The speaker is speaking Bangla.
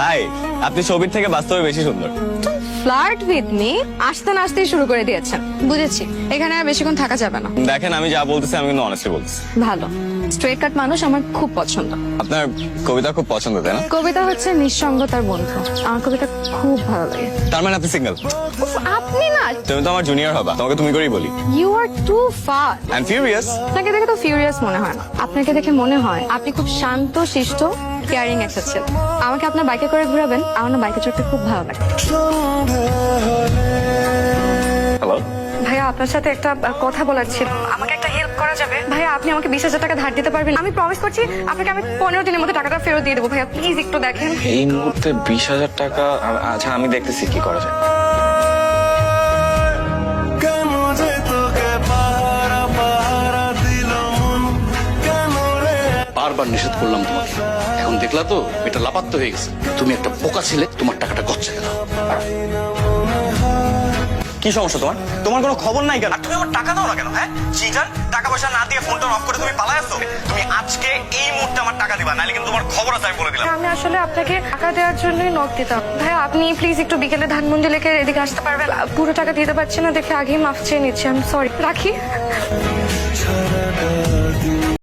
হাই আপনি ছবির থেকে বাস্তবে বেশি সুন্দর। ফ্লার্ট উইথ মি আসতে না আসতেই শুরু করে দিয়েছেন। বুঝেছি এখানে আর বেশিক্ষণ থাকা যাবে না। দেখেন আমি যা বলতেছি আমি কিন্তু অনেস্টলি বলতেছি। ভালো স্ট্রেট কাট মানুষ আমার খুব পছন্দ। আপনার কবিতা খুব পছন্দ তাই না? কবিতা হচ্ছে নিঃসঙ্গতার বন্ধু। আমার কবিতা খুব ভালো লাগে। তার মানে আপনি সিঙ্গেল আপনি না। তুমি তো আমার জুনিয়র হবা তোমাকে তুমি করেই বলি। You are too I am furious আপনাকে দেখে তো ফিউরিয়াস মনে হয় না। আপনাকে দেখে মনে হয় আপনি খুব শান্ত শিষ্ট। কেয়ারিং একটা ছেলে। আমাকে আপনার বাইকে করে ঘোরাবেন আমার না বাইকে চড়তে খুব ভালো লাগে। হ্যালো ভাইয়া আপনার সাথে একটা কথা বলার ছিল। আমাকে একটা হেল্প করা যাবে। ভাইয়া আপনি আমাকে বিশ হাজার টাকা ধার দিতে পারবেন আমি প্রমিস করছি আপনাকে আমি পনেরো দিনের মধ্যে টাকাটা ফেরত দিয়ে দেবো। ভাইয়া প্লিজ একটু দেখেন। এই মুহূর্তে বিশ হাজার টাকা আচ্ছা আমি দেখতেছি কি করা যায়। বারবার নিষেধ করলাম তোমাকে। এখন দেখলা তো, এটা লাপাত্ত হয়ে গেছে। তুমি একটা পোকা ছিলে, তোমার টাকাটা গচ্ছে গেল কি সমস্যা তোমার? তোমার কোনো খবর নাই কেন? তুমি আমার টাকা দাও না কেন হ্যাঁ? চিটার টাকা পয়সা না দিয়ে ফোনটা অফ করে তুমি পালাই আসছো তুমি আজকে এই মুহূর্তে আমার টাকা দিবা, নাহলে কিন্তু তোমার খবর আছে, আমি বলে দিলাম। আমি আসলে আপনাকে টাকা দেওয়ার জন্যই নক দিতাম। ভাইয়া, আপনি প্লিজ একটু বিকেলে ধানমন্ডি লেকে এদিকে আসতে পারবেন। পুরো টাকা দিতে পারছি না, দেখে আগেই মাফ চেয়ে নিচ্ছি আমি সরি রাখি?